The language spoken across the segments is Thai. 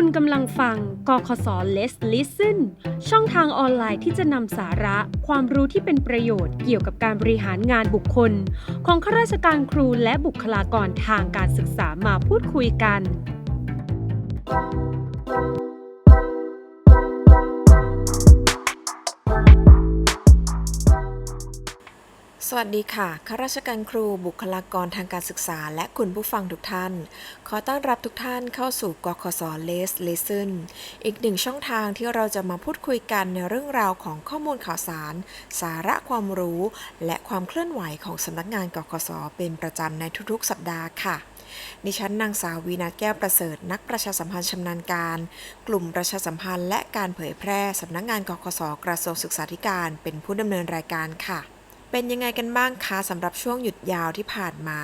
คุณกำลังฟังกคศ Let's Listen ช่องทางออนไลน์ที่จะนำสาระ ความรู้ที่เป็นประโยชน์เกี่ยวกับการบริหารงานบุคคล ของข้าราชการครูและบุคลากรทางการศึกษามาพูดคุยกัน สวัสดีค่ะ ข้าราชการครู บุคลากรทางการศึกษา และคุณผู้ฟังทุกท่าน ขอต้อนรับทุกท่านเข้าสู่กคศ Let's Listen อีกหนึ่งช่องทางที่เราจะมาพูดคุยกันในเรื่องราวของข้อมูลข่าวสาร สาระความรู้ และความเคลื่อนไหวของสำนักงานกคศเป็นประจำในทุกๆ สัปดาห์ค่ะดิฉันนางสาววีนาแก้วประเสริฐ นักประชาสัมพันธ์ชำนาญการ กลุ่มประชาสัมพันธ์และการเผยแพร่สำนักงานกคศกระทรวงศึกษาธิการ เป็นผู้ดำเนินรายการค่ะ เป็นยังไงกันบ้างคะสำหรับช่วงหยุดยาวที่ผ่านมา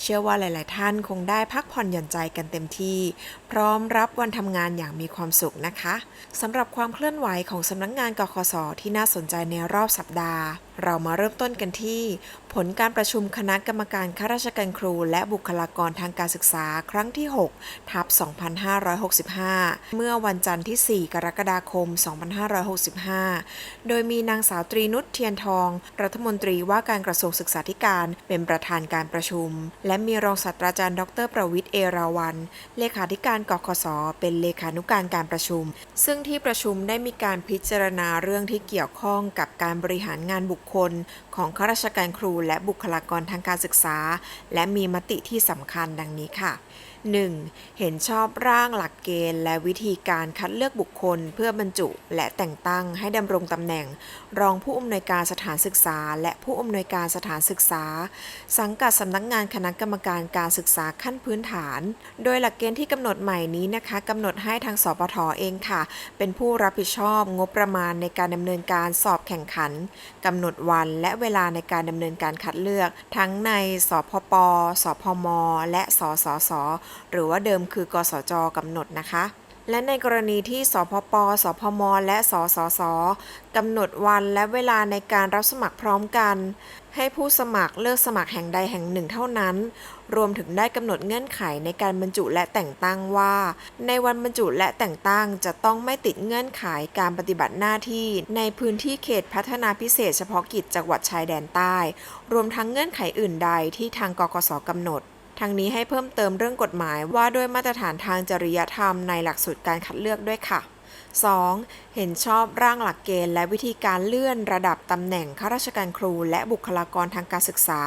เชื่อว่าหลาย ๆ ท่านคงได้พักผ่อนหย่อนใจกันเต็มที่ พร้อมรับวันทำงานอย่างมีความสุขนะคะสำหรับความเคลื่อนไหวของสำนักงานกคศที่น่าสนใจในรอบสัปดาห์เรามาเริ่มต้นกันที่ ผลการประชุมคณะกรรมการข้าราชการครู และบุคลากรทางการศึกษาครั้งที่ 6 ทับ 2565 เมื่อวันจันทร์ที่ 4 กรกฎาคม 2565 โดยมีนางสาวตรีนุชเทียนทอง รัฐมนตรีว่าการกระทรวงศึกษาธิการเป็นประธานการประชุม และมีรองศาสตราจารย์ดร ประวิทย์เอราวัน เลขาธิการกคศเป็นเลขานุการการประชุม ซึ่งที่ประชุมได้มีการพิจารณาเรื่องที่เกี่ยวข้องกับการบริหารงานบุคคลของข้าราชการครูและบุคลากรทางการศึกษา และมีมติที่สำคัญดังนี้ค่ะ 1. เห็นชอบร่างหลักเกณฑ์ และวิธีการคัดเลือกบุคคล เพื่อบรรจุและแต่งตั้งให้ดำรงตำแหน่ง รองผู้อำนวยการสถานศึกษา และผู้อำนวยการสถานศึกษา สังกัดสำนักงานคณะกรรมการการศึกษาขั้นพื้นฐาน โดยหลักเกณฑ์ที่กำหนดใหม่นี้นะคะกำหนดให้ทางสปทเองค่ะ เป็นผู้รับผิดชอบงบประมาณในการดำเนินการสอบแข่งขันกำหนดวันและเวลาในการดำเนินการคัดเลือก ทั้งในสพปสพม และสสสหรือว่าเดิมคือกสจกำหนดนะคะ และในกรณีที่สพป สพม และสสสกำหนดวันและเวลาในการรับสมัครพร้อมกัน ให้ผู้สมัครเลือกสมัครแห่งใดแห่งหนึ่งเท่านั้น รวมถึงได้กำหนดเงื่อนไขในการบรรจุและแต่งตั้งว่า ในวันบรรจุและแต่งตั้งจะต้องไม่ติดเงื่อนไขการปฏิบัติหน้าที่ ในพื้นที่เขตพัฒนาพิเศษเฉพาะกิจจังหวัดชายแดนใต้ รวมทั้งเงื่อนไขอื่นใดที่ทางกกสกำหนด ทั้งนี้ให้เพิ่มเติมเรื่องกฎหมายว่าด้วยมาตรฐานทางจริยธรรมในหลักสูตรการคัดเลือกด้วยค่ะ 2. เห็นชอบร่างหลักเกณฑ์และวิธีการเลื่อนระดับตำแหน่งข้าราชการครู และบุคลากรทางการศึกษา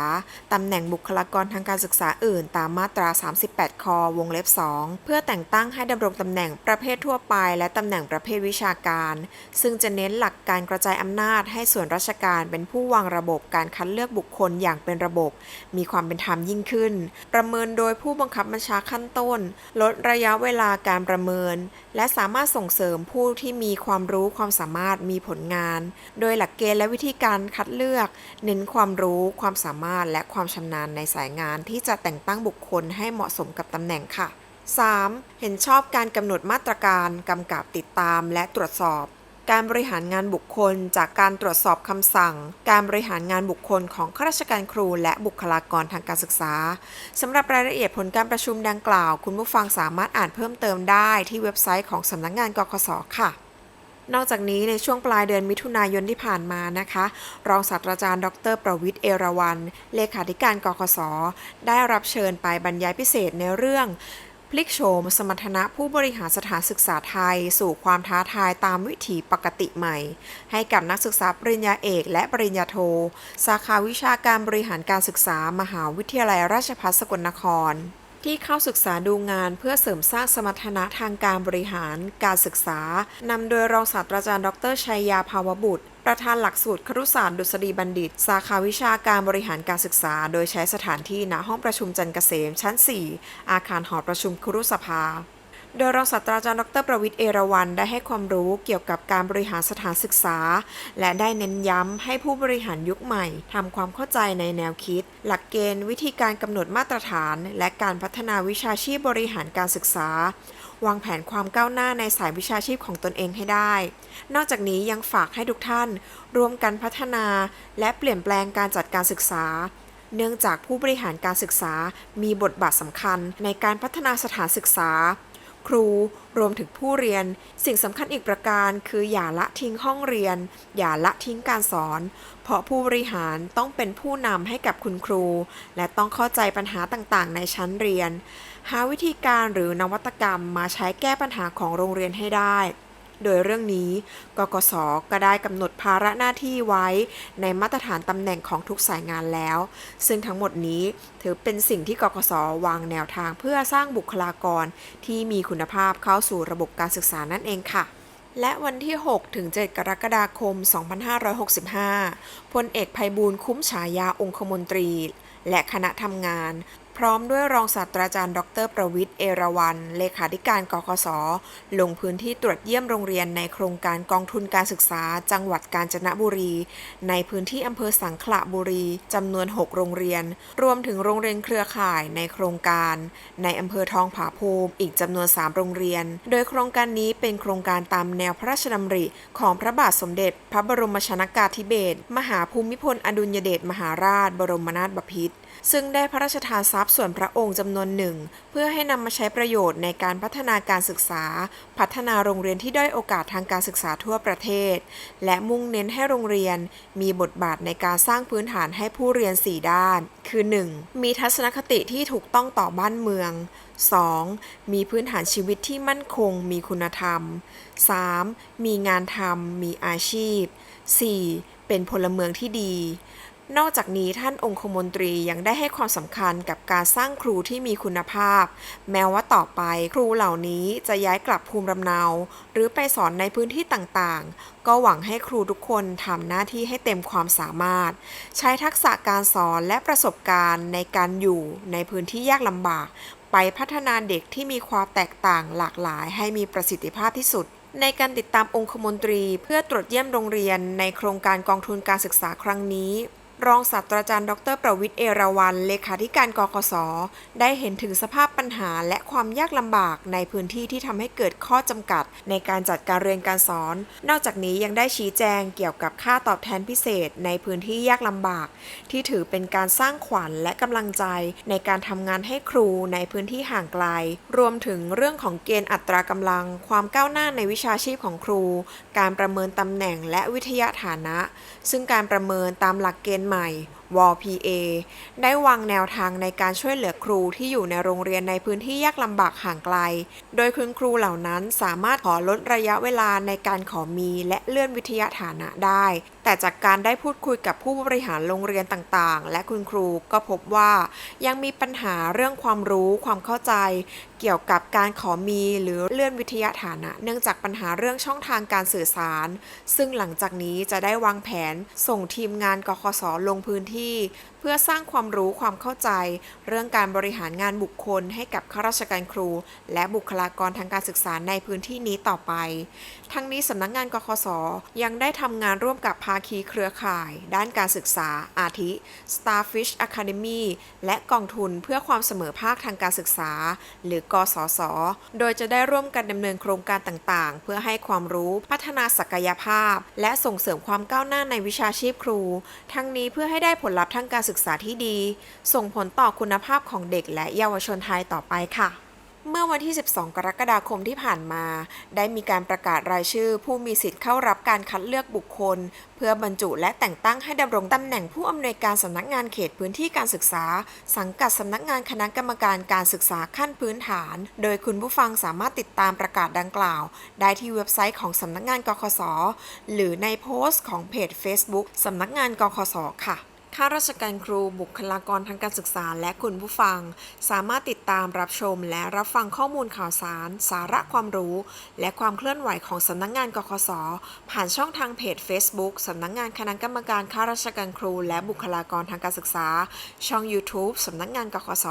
ตำแหน่งบุคลากรทางการศึกษาอื่น ตามมาตรา 38 ค วงเล็บ 2 เพื่อแต่งตั้งให้ดำรงตำแหน่งประเภททั่วไป และตำแหน่งประเภทวิชาการ ซึ่งจะเน้นหลักการกระจายอำนาจให้ส่วนราชการเป็นผู้วางระบบการคัดเลือกบุคคลอย่างเป็นระบบ มีความเป็นธรรมยิ่งขึ้น ประเมินโดยผู้บังคับบัญชาขั้นต้น ลดระยะเวลาการประเมิน และสามารถส่งเสริมผู้ผู้ที่มีความรู้ความสามารถมีผลงาน โดยหลักเกณฑ์และวิธีการคัดเลือก เน้นความรู้ความสามารถและความชำนาญในสายงานที่จะแต่งตั้งบุคคลให้เหมาะสมกับตำแหน่งค่ะ 3. เห็นชอบการกำหนดมาตรการกำกับติดตามและตรวจสอบ การบริหารงานบุคคลจากการตรวจสอบคำสั่ง การบริหารงานบุคคลของข้าราชการครู และบุคลากรทางการศึกษาสำหรับรายละเอียดผลการประชุมดังกล่าว คุณผู้ฟังสามารถอ่านเพิ่มเติมได้ที่เว็บไซต์ของสำนักงานกคสค่ะนอกจากนี้ในช่วงปลายเดือนมิถุนายนที่ผ่านมานะคะ รองศาสตราจารย์ ดร ประวิทย์เอราวันเลขาธิการกคสได้รับเชิญไปบรรยายพิเศษในเรื่อง พลิกโฉมสมรรถนะผู้บริหารสถานศึกษาไทย สู่ความท้าทายตามวิถีปกติใหม่ ให้กับนักศึกษาปริญญาเอกและปริญญาโท สาขาวิชาการบริหารการศึกษามหาวิทยาลัยราชภัฏสกลนคร ที่เข้าศึกษาดูงานเพื่อเสริมสร้างสมรรถนะทางการบริหารการศึกษานำโดยรองศาสตราจารย์ ดรชัยยาภาวบุตร ประธานหลักสูตรครุศาสตร์ดุษฎีบัณฑิต สาขาวิชาการบริหารการศึกษา โดยใช้สถานที่ณห้องประชุมจันเกษมชั้น 4 อาคารหอประชุมครุสภา โดยรองศาสตราจารย์ดรประวิทย์เอราวันได้ให้ความรู้เกี่ยวกับการบริหารสถานศึกษา และได้เน้นย้ำให้ผู้บริหารยุคใหม่ทำความเข้าใจในแนวคิด หลักเกณฑ์วิธีการกำหนดมาตรฐาน และการพัฒนาวิชาชีพบริหารการศึกษา วางแผนความก้าวหน้าในสายวิชาชีพของตนเองให้ได้ นอกจากนี้ยังฝากให้ทุกท่าน ร่วมกันพัฒนา และเปลี่ยนแปลงการจัดการศึกษาเนื่องจากผู้บริหารการศึกษามีบทบาทสำคัญในการพัฒนาสถานศึกษา ครู รวมถึงผู้เรียน สิ่งสำคัญอีกประการคืออย่าละทิ้งห้องเรียน อย่าละทิ้งการสอน เพราะผู้บริหารต้องเป็นผู้นำให้กับคุณครู และต้องเข้าใจปัญหาต่างๆ ในชั้นเรียน หาวิธีการหรือนวัตกรรมมาใช้แก้ปัญหาของโรงเรียนให้ได้ โดยเรื่องนี้ กกสก็ได้กำหนดภาระหน้าที่ไว้ในมาตรฐานตำแหน่งของทุกสายงานแล้ว ซึ่งทั้งหมดนี้ถือเป็นสิ่งที่กกสวางแนวทางเพื่อสร้างบุคลากรที่มีคุณภาพเข้าสู่ระบบการศึกษานั่นเองค่ะและวันที่ 6 ถึง 7 กรกฎาคม 2565 พลเอกภัยบูลย์คุ้มฉายาองคมนตรี และคณะทำงาน พร้อมด้วยรองศาสตราจารย์ ดร ประวิทย์เอราวัน เลขาธิการกกสลงพื้นที่ตรวจเยี่ยมโรงเรียนในโครงการกองทุนการศึกษา จังหวัดกาญจนบุรี ในพื้นที่อำเภอสังขละบุรีจำนวน 6 โรงเรียน รวมถึงโรงเรียนเครือข่ายในโครงการ ในอำเภอทองผาภูมิอีกจำนวน 3 โรงเรียน โดยโครงการนี้เป็นโครงการตามแนวพระราชดำริ ของพระบาทสมเด็จ พระบรมชนากาธิเบศรมหาภูมิพลอดุลยเดชมหาราช บรมนาถบพิตร ซึ่งได้พระราชทานทรัพย์ส่วนพระองค์จำนวนหนึ่ง เพื่อให้นำมาใช้ประโยชน์ในการพัฒนาการศึกษา พัฒนาโรงเรียนที่ด้อยโอกาสทางการศึกษาทั่วประเทศ และมุ่งเน้นให้โรงเรียน มีบทบาทในการสร้างพื้นฐานให้ผู้เรียน 4 ด้าน คือ 1. มีทัศนคติที่ถูกต้องต่อบ้านเมือง 2. มีพื้นฐานชีวิตที่มั่นคง มีคุณธรรม 3. มีงานทำมีอาชีพ 4. เป็นพลเมืองที่ดี นอกจากนี้ท่านองคมนตรียังได้ให้ความสำคัญกับการสร้างครูที่มีคุณภาพ แม้ว่าต่อไปครูเหล่านี้จะย้ายกลับภูมิลำเนา หรือไปสอนในพื้นที่ต่างๆ ก็หวังให้ครูทุกคนทำหน้าที่ให้เต็มความสามารถ ใช้ทักษะการสอนและประสบการณ์ในการอยู่ในพื้นที่ยากลำบาก ไปพัฒนาเด็กที่มีความแตกต่างหลากหลายให้มีประสิทธิภาพที่สุดในการติดตามองคมนตรี เพื่อตรวจเยี่ยมโรงเรียนในโครงการกองทุนการศึกษาครั้งนี้ รองศาสตราจารย์ ดร ประวิทย์เอราวันเลขาธิการกกสได้เห็นถึงสภาพปัญหาและความยากลำบากในพื้นที่ที่ทำให้เกิดข้อจำกัด ในการจัดการเรียนการสอน นอกจากนี้ยังได้ชี้แจงเกี่ยวกับค่าตอบแทนพิเศษ ในพื้นที่ยากลำบาก ที่ถือเป็นการสร้างขวัญและกำลังใจ ในการทำงานให้ครูในพื้นที่ห่างไกล รวมถึงเรื่องของเกณฑ์อัตรากำลัง ความก้าวหน้าในวิชาชีพของครู การประเมินตำแหน่งและวิทยาฐานะ ซึ่งการประเมินตามหลักเกณฑ์ใหม่ WPA ได้วางแนวทางในการช่วยเหลือครูที่อยู่ในโรงเรียนในพื้นที่ยากลำบากห่างไกล โดยคุณครูเหล่านั้นสามารถขอลดระยะเวลาในการขอมีและเลื่อนวิทยาฐานะได้ แต่จากการได้พูดคุยกับผู้บริหารโรงเรียนต่างๆ และคุณครูก็พบว่า ยังมีปัญหาเรื่องความรู้ความเข้าใจ เกี่ยวกับการขอมีหรือเลื่อนวิทยาฐานะ เนื่องจากปัญหาเรื่องช่องทางการสื่อสาร ซึ่งหลังจากนี้จะได้วางแผนส่งทีมงานกคสลงพื้นที่เพื่อสร้างความรู้ความเข้าใจ เรื่องการบริหารงานบุคคลให้กับข้าราชการครู และบุคลากรทางการศึกษาในพื้นที่นี้ต่อไป ทั้งนี้สำนักงานกคสยังได้ทำงานร่วมกับภาคีเครือข่าย ด้านการศึกษาอาทิ Starfish Academy และกองทุนเพื่อความเสมอภาคทางการศึกษา หรือกสศโดยจะได้ร่วมกันดำเนินโครงการต่างๆ เพื่อให้ความรู้พัฒนาศักยภาพ และส่งเสริมความก้าวหน้าในวิชาชีพครู ทั้งนี้เพื่อให้ได้ผลลัพธ์ทางการศึกษาที่ดี ส่งผลต่อคุณภาพของเด็กและเยาวชนไทยต่อไปค่ะเมื่อวันที่ 12 กรกฎาคมที่ผ่านมา ได้มีการประกาศรายชื่อ ผู้มีสิทธิ์เข้ารับการคัดเลือกบุคคล เพื่อบรรจุและแต่งตั้งให้ดำรงตำแหน่งผู้อำนวยการสำนักงานเขตพื้นที่การศึกษา สังกัดสำนักงานคณะกรรมการการศึกษาขั้นพื้นฐาน โดยคุณผู้ฟังสามารถติดตามประกาศดังกล่าว ได้ที่เว็บไซต์ของสำนักงานกคส หรือในโพสต์ของเพจ Facebook สำนักงานกคสค่ะ ข้าราชการครูบุคลากรทางการศึกษาและคุณผู้ฟัง สามารถติดตามรับชมและรับฟังข้อมูลข่าวสาร สาระความรู้ และความเคลื่อนไหวของสำนักงานกคสผ่านช่องทางเพจ Facebook สำนักงานคณะกรรมการข้าราชการครู และบุคลากรทางการศึกษา ช่อง YouTube สำนักงานกคส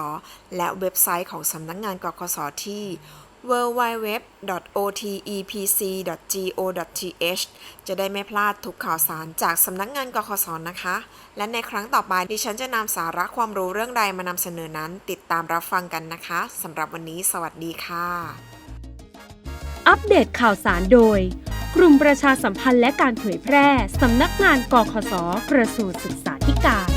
และเว็บไซต์ของสำนักงานกคสที่ www. O t e p c. g o. t h จะได้ไม่พลาดทุกข่าวสารจากสำนักงานกคสนะคะ และในครั้งต่อไปดิฉันจะนำสาระความรู้เรื่องใดมานำเสนอนั้น ติดตามรับฟังกันนะคะสำหรับวันนี้สวัสดีค่ะ อัปเดตข่าวสารโดย กลุ่มประชาสัมพันธ์และการเผยแพร่สำนักงานกคสกระทรวงศึกษาธิการ